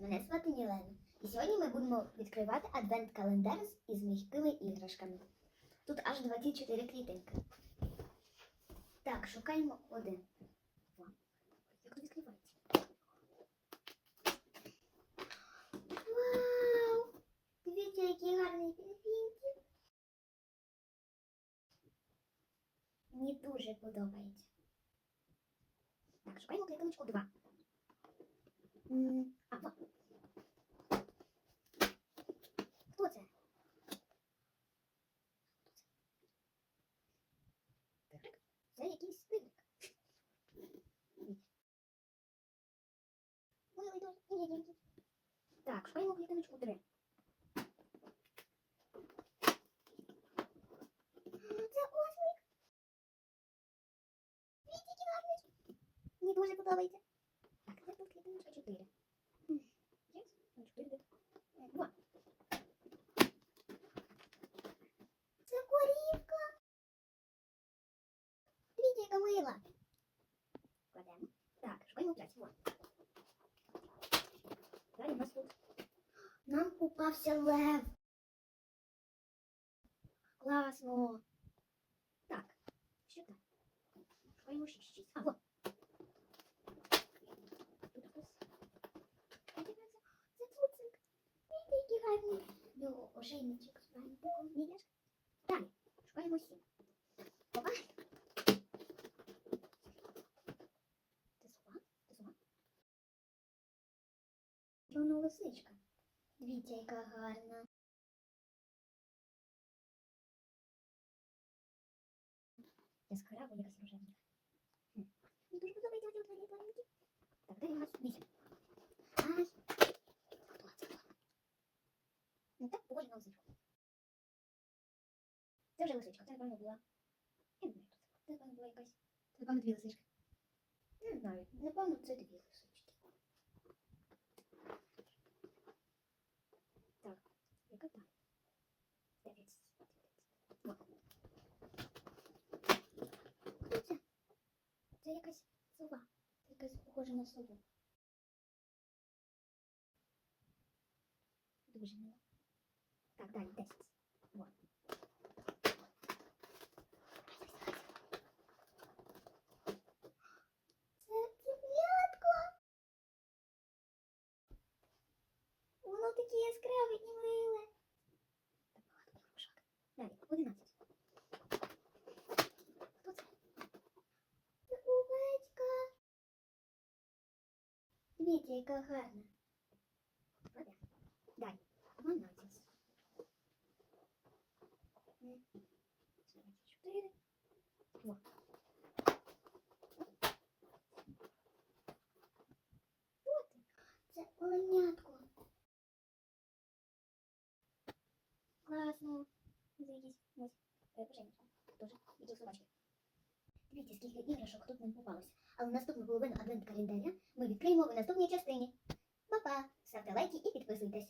мене звати Мілена. І сьогодні ми будемо відкривати адвент-календар із м'якими іграшками. Тут аж 24 клітинки. Так, шукаємо один. Як відкривається? Вау! Дивіться, які гарні пінгвінки. Мені дуже подобається. Так, шукаємо клітиночку 2. А, Це якийсь тигрик. Милий дуже миленький. Так, шукаємо клітиночку 3. Це ослик. Дивіться, який гарний. Мені дуже подобається. Далі у нас тут. Нам попався лев. Класно. Так, що 6. 6. А, вот. Тут хтось. А гарний. Його ошейничок з бантиком. Далі. Шукаємо 7. Опа. Це сова? Це сова? Чорна лисичка. Дивіться, яка гарна. Яскрава якась рожевенька. Мені дуже подобається оці от маленькі. Так, далі нас вісім. Ай. Ну так, похоже на лисичку. Це вже лисичка, це напевно була. Я не знаю, хто це. Це напевно була якась. Це напевно дві лисички. Не знаю, напевно це дві лисички. Так, яка там? Дев'ять. О. Хто це? Це якась сова. Якась похожа на сову. Дуже мило. Так, далі, 10. Во. Це цеплятко. Воно таке яскраве і миле. Так багато іграшок. Далі, 11. Хто це? Це овечка. Дивіться, яка гарна. Правда? Далі, 12. М, 24. Во. Хто це? Оленятко. Класно. Якісь ось е, Дивіться, іграшок тут не попалося. Але наступну половину адвент календаря ми відкриємо в наступній частині. Па-па! Ставте лайки і підписуйтесь.